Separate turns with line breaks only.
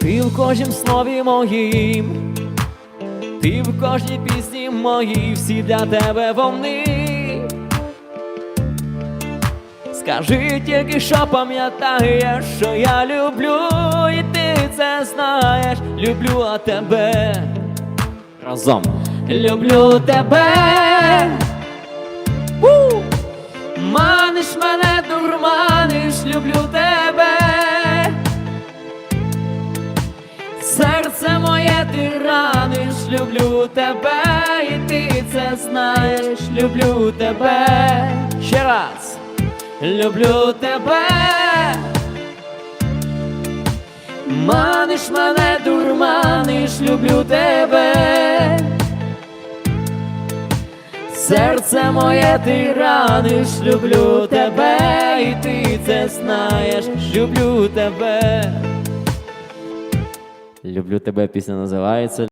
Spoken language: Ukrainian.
Ти в кожнім слові моїм, ти в кожній пісні моїй, всі для тебе вони. Скажи тільки, що пам'ятаєш, що я люблю, і ти це знаєш, люблю а тебе. Разом люблю тебе. Маниш мене, дурманиш, люблю тебе. Серце моє ти раниш, люблю тебе, і ти це знаєш, люблю тебе. Ще раз. Люблю тебе. Маниш мене, дурманиш, люблю тебе. Серце моє ти раниш, люблю тебе, і ти це знаєш, люблю тебе. Люблю тебе пісня називається.